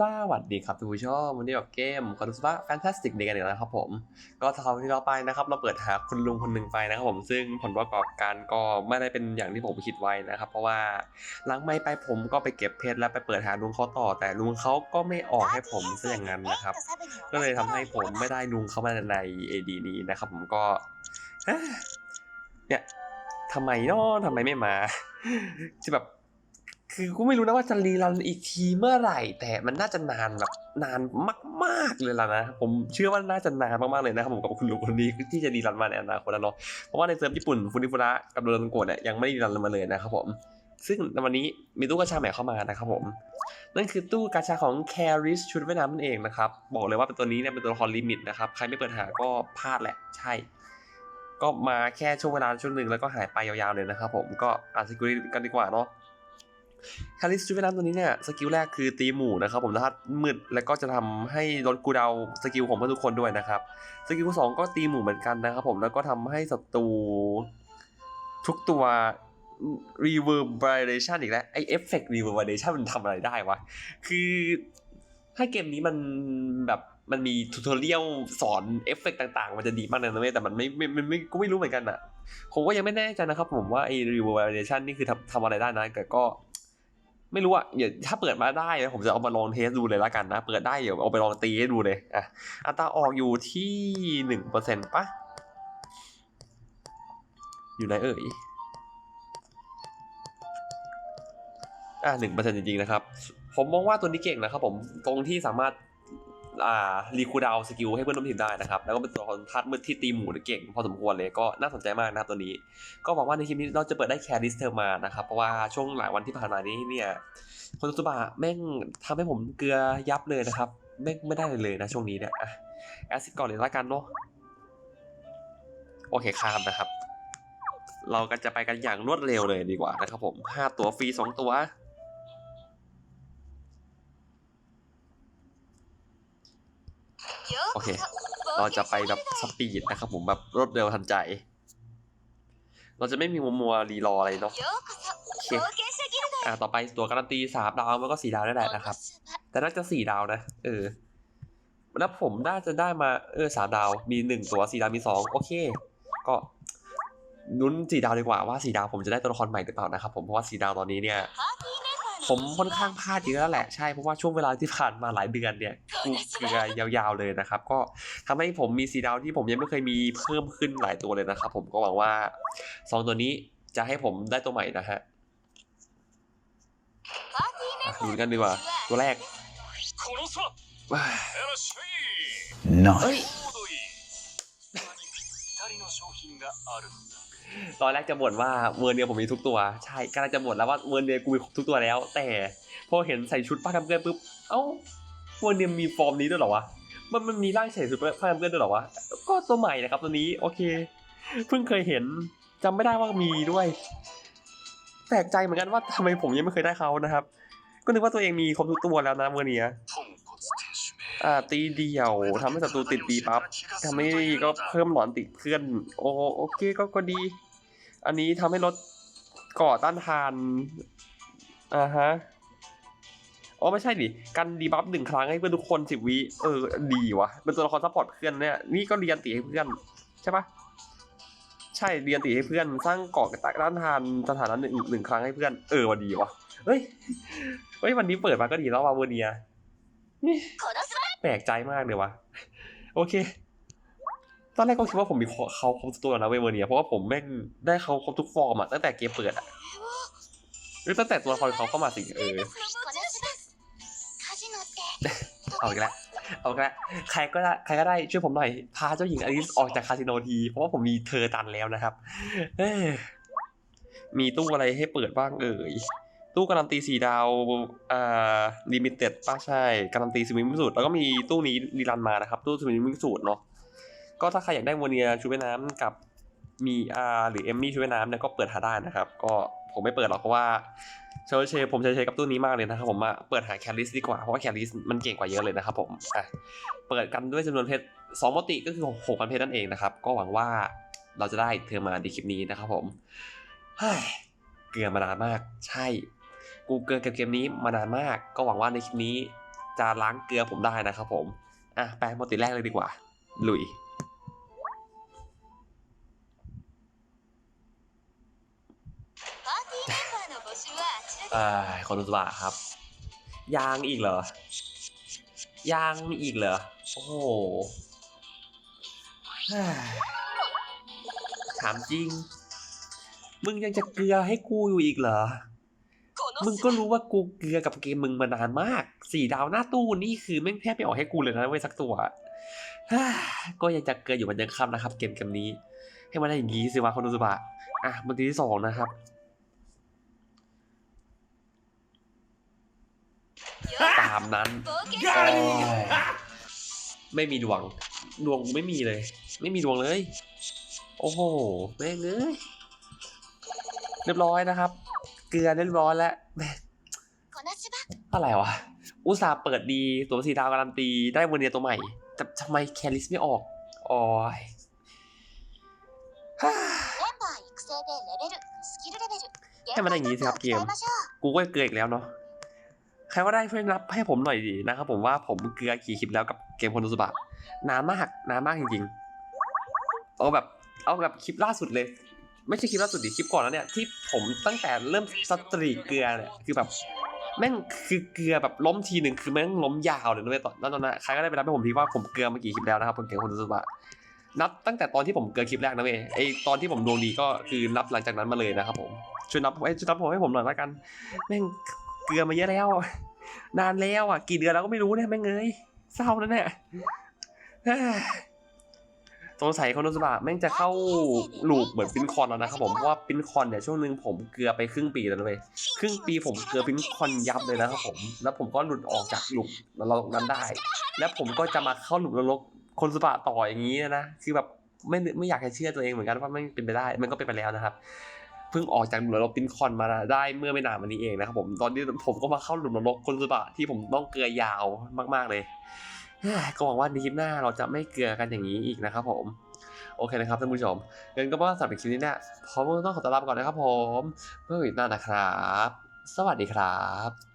สวัสดีครับทุกผู้ชมวันนี้กับเกมคอนซูล่าแฟนตาสติกเดกันอีกแล้วครับผม ก็คราวที่เราไปนะครับ เราเปิดหาคุณลุงคนหนึ่งไปนะครับผมซึ่งผลประกอบการก็ไม่ได้เป็นอย่างที่ผมคิดไว้นะครับ เพราะว่าหลังไม่ไปผมก็ไปเก็บเพชรแล้วไปเปิดหาลุงเขาต่อ แต่ลุงเขาก็ไม่ออกให้ผมซะอย่างนั้นนะครับ ก็เลยทำให้ผมไม่ได้ลุงเข้ามาใน AD นี้นะครับ ผมก็เอ๊ะเนี่ยทำไมเนาะทำไมไม่มาที่แบบ คือกูไม่รู้นะว่าจะรีรันอีกทีเมื่อไหร่ แต่มันน่าจะนานแบบนานมากๆเลยล่ะนะ ผมเชื่อว่าน่าจะนานมากๆเลยนะครับผมกับคุณลุงคนนี้ที่จะรีรันมาในอนาคตแล้วเนาะเพราะว่าในเซิร์ฟญี่ปุ่นฟูนิฟุระกับโดนโกะเนี่ยยังไม่ได้รีรันมาเลยนะครับผมซึ่งในวันนี้มีตู้กาชาใหม่เข้ามานะครับผม นั่นคือตู้กาชาของ Caris ชุดว่ายน้ำนั่นเองนะครับ บอกเลยว่าเป็นตัวนี้เนี่ยเป็นตัวละครลิมิตนะครับ ใครไม่เปิดหาก็พลาดแหละ ใช่ ก็มาแค่ช่วงเวลาช่วงหนึ่งแล้วก็หายไปยาวๆเลยนะครับผม ก็อ่านสกิลกันดีกว่าเนาะ คาริสชุดว่ายน้ำตัวนี้เนี่ยสกิลแรกคือตีหมู่นะครับผมธาตุมืดแล้วก็จะทำให้ลดกูเดาสกิลของเพื่อนทุกคนด้วยนะครับสกิลสองก็ตีหมู่เหมือนกันนะครับผมแล้วก็ทำให้ศัตรูทุกตัว reverberation อีกแล้วไอเอฟเฟกต์ reverberation มันทำอะไรได้วะ คือถ้าเกมนี้มันแบบมันมีทูทอเรียลสอนเอฟเฟกต์ต่างๆ มันจะดีมากเลยนะเว้ยแต่มันไม่ไม่ไม่ไม่ก็ไม่รู้เหมือนกันอะผมก็ยังไม่แน่ใจนะครับผมว่าไอ้ reverberation นี่คือทำทำอะไรได้นะแต่ก็ ไม่รู้อะเดี๋ยวถ้าเปิดมาได้นะผมจะเอามาลองเทสดูเลยละกันนะ เปิดได้เดี๋ยวเอาไปลองตีให้ดูเลยอะอัตราออกอยู่ที่หนึ่งเปอร์เซ็นต์ปะอยู่ไหนเอ่ยอ่าหนึ่งเปอร์เซ็นต์จริงๆนะครับ ผมมองว่าตัวนี้เก่งนะครับผมตรงที่สามารถ อ่ารีคูดาวสกิลให้เพื่อนร่วมทีมได้นะครับ แล้วก็เป็นตัวละครธาตุมืดที่ตีหมูเก่ง พอสมควรเลยก็น่าสนใจมากนะครับตัวนี้ ก็หวังว่าในคลิปนี้เราจะเปิดได้แคริสเทอร์มานะครับ เพราะว่าช่วงหลายวันที่ผ่านมานี้เนี่ยคนตุบะแม่งทำให้ผมเกลือยับเลยนะครับแม่งไม่ได้เลยนะช่วงนี้เนี่ยแอซิดก่อนเลยละกันเนาะโอเคข้ามนะครับ เราก็จะไปกันอย่างรวดเร็วเลยดีกว่านะครับผมห้าตัวฟรีสองตัว โอเค เราจะไปแบบสปีดนะครับผมแบบรวดเร็วทันใจ เราจะไม่มีมัวมัวรีรออะไรเนาะโอเคอ่าต่อไปตัวการันตีสามดาวมันก็สี่ดาวได้แหละนะครับ แต่น่าจะสี่ดาวนะ เออแล้วผมน่าจะได้มาเออสามดาวมีหนึ่งตัวสี่ดาวมีสองโอเค ก็ลุ้นสี่ดาวดีกว่าว่าสี่ดาวผมจะได้ตัวละครใหม่หรือเปล่านะครับผมเพราะว่าสี่ดาวตอนนี้เนี่ย ผมค่อนข้างพลาดเยอะแล้วแหละใช่เพราะว่าช่วงเวลาที่ผ่านมาหลายเดือนเนี่ยกูเกลือยาวๆเลยนะครับ ก็ทำให้ผมมีซีดาวที่ผมยังไม่เคยมีเพิ่มขึ้นหลายตัวเลยนะครับ ผมก็หวังว่าสองตัวนี้จะให้ผมได้ตัวใหม่นะฮะดูกันดีกว่า ตัวแรกน้อย ตอนแรกจะบ่นว่าเวอร์เนียผมมีทุกตัว ใช่กำลังจะบ่นแล้วว่าเวอร์เนียกูมีทุกตัวแล้ว แต่พอเห็นใส่ชุดผ้าทำเกินปุ๊บ เอ้าเวอร์เนียมีฟอร์มนี้ด้วยหรอวะ มันมันมีร่างใส่ชุดผ้าทำเกินด้วยหรอวะ ก็ตัวใหม่นะครับตัวนี้ โอเค เพิ่งเคยเห็นจำไม่ได้ว่ามีด้วย แปลกใจเหมือนกันว่าทำไมผมยังไม่เคยได้เขานะครับ ก็นึกว่าตัวเองมีครบทุกตัวแล้วนะเวอร์เนีย อ่าตีเดียวทำให้ศัตรูติดตีปั๊บทำให้ก็เพิ่มหลอนติดเพื่อน โอโอเคก็ก็ดี อันนี้ทำให้ลดก่อต้านทานอ่าฮะอ๋อไม่ใช่ดิกันดีบัฟหนึ่งครั้งให้เพื่อนทุกคนสิบวิเออดีวะเป็นตัวละครซัพพอร์ตเพื่อนเนี่ยนี่ก็เรียนตีให้เพื่อนใช่ปะใช่เรียนตีให้เพื่อนสร้างเกาะต้านทานสถานะหนึ่งหนึ่งครั้งให้เพื่อนเออวันดีวะเฮ้ยเฮ้ยวันนี้เปิดมาก็ดีแล้วว่ะเวอร์เนียนี่ แปลกใจมากเลยวะโอเค ตอนแรกก็คิดว่าผมมีเขาครบตัวแล้วนะเวเวอร์เนียเพราะว่าผมแม่งได้เขาครบทุกฟอร์มอะตั้งแต่เกมเปิดอะหรือตั้งแต่ตัวละครเขาเข้ามาสิเออเอาอีกแล้วเอาอีกแล้วใครก็ได้ใครก็ได้ช่วยผมหน่อย พาเจ้าหญิงอลิสออกจากคาสิโนที เพราะว่าผมมีเธอตันแล้วนะครับมีตู้อะไรให้เปิดบ้างเอ่ย ตู้การันตีสี่ดาวอ่าลิมิเต็ดป้าใช่ การันตีสวิมมิ่งสูตรแล้วก็มีตู้นี้รีรันมานะครับ ตู้สวิมมิ่งสูตรเนาะก็ถ้าใครอยากได้วเนียชุดว่ายน้ำกับมีอาหรือเอมมี่ชุดว่ายน้ำเนี่ยก็เปิดหาได้นะครับ ก็ผมไม่เปิดหรอกเพราะว่าเชลเชผมเชลเชกับตู้นี้มากเลยนะครับผมมาเปิดหาแคลิสดีกว่าเพราะว่าแคลิสมันเก่งกว่าเยอะเลยนะครับผมอะเปิดกันด้วยจำนวนเพชรสองมติก็คือหกพันเพชรนั่นเองนะครับ ก็หวังว่าเราจะได้เธอมาในคลิปนี้นะครับผมเฮ้ยเกลือมานานมากใช่ กูเกลือเกมนี้มานานมาก ก็หวังว่าในคลิปนี้จะล้างเกลือผมได้นะครับผม อะ ไปโมติแรกเลยดีกว่า ลุย เออขอดูสวะครับ ยางอีกเหรอ ยางอีกเหรอ โอ้โหถามจริง มึงยังจะเกลือให้กูอยู่อีกเหรอ มึงก็รู้ว่ากูเกลือกับเกมมึงมานานมาก สี่ดาวหน้าตู้นี่คือแม่งแทบไม่ออกให้กูเลยนะเว้ยสักตัว ก็ยังจะเกลืออยู่มันยังคำนะครับ เกมเกมนี้ ให้มันได้อย่างงี้สิวะคอนดูสบะอะมันตีที่สองนะครับตามนั้น ไม่มีดวง ดวงไม่มีเลย ไม่มีดวงเลย โอ้โห แม่งเลยเรียบร้อยนะครับ เกลือเล่นบอนแล้วอะไรวะ อุตส่าห์เปิดดี ตัวสีดาวการันตี ได้โมเนียตัวใหม่ แต่ทำไมแคลิสไม่ออกโอ้ยให้มันอย่างนี้สิครับเกม กูก็เกลืออีกแล้วเนาะ ใครว่าได้ช่วยรับให้ผมหน่อยดีนะครับผมว่าผมเกลือขี่คลิปแล้วกับเกมคนุสบะนานมากนานมากจริงๆ เอาแบบ เอาแบบคลิปล่าสุดเลย ไม่ใช่คลิปล่าสุดดิคลิปก่อนแล้วเนี่ยที่ผมตั้งแต่เริ่มสตรีเกลือเนี่ยคือแบบแม่งคือเกลือแบบล้มทีหนึ่งคือแม่งล้มยาวเลยนะเว้ยตอนนั้นตอนนั้นใครก็ได้ไปนับให้ผมทีว่าผมเกลือมากี่คลิปแล้วนะครับผมเกลือคนดูสบะนับตั้งแต่ตอนที่ผมเกลือคลิปแรกนะเว้ยไอตอนที่ผมดวงดีก็คือนับหลังจากนั้นมาเลยนะครับผมช่วยนับไอช่วยนับผมให้ผมหน่อยละกัน แม่งเกลือมาเยอะแล้ว นานแล้วอะกี่เดือนแล้วก็ไม่รู้เนี่ยแม่งเอ้ยเศร้านะเนี่ยเฮ้ย สงสัยคอนโดสบะแม่งจะเข้าลูปเหมือนปินคอนแล้วนะครับผมเพราะว่าปินคอนเนี่ยช่วงหนึ่งผมเกลือไปครึ่งปีแล้วเว้ยครึ่งปีผมเกลือปินคอนยับเลยนะครับผม แล้วผมก็หลุดออกจากลูปนรกนั้นได้ แล้วผมก็จะมาเข้าลูปนรกคนสบะต่ออย่างนี้นะคือแบบไม่ไม่อยากจะเชื่อตัวเองเหมือนกันว่าไม่เป็นไปได้ มันก็เป็นไปแล้วนะครับเพิ่งออกจากหลุมนรกปินคอนมาได้เมื่อไม่นานมานี้เองนะครับผมตอนนี้ผมก็มาเข้าหลุมนรกคนสบะที่ผมต้องเกลือยาวมาก ๆเลยเฮ้ย ก็หวังว่าในคลิปหน้าเราจะไม่เกลือกันอย่างนี้อีกนะครับผมโอเคนะครับท่านผู้ชมงั้นก็ว่าสำหรับคลิปนี้เนี่ยพร้อมต้องขอตัวลาไปก่อนนะครับผมเพื่ออีกหน้านะครับ สวัสดีครับ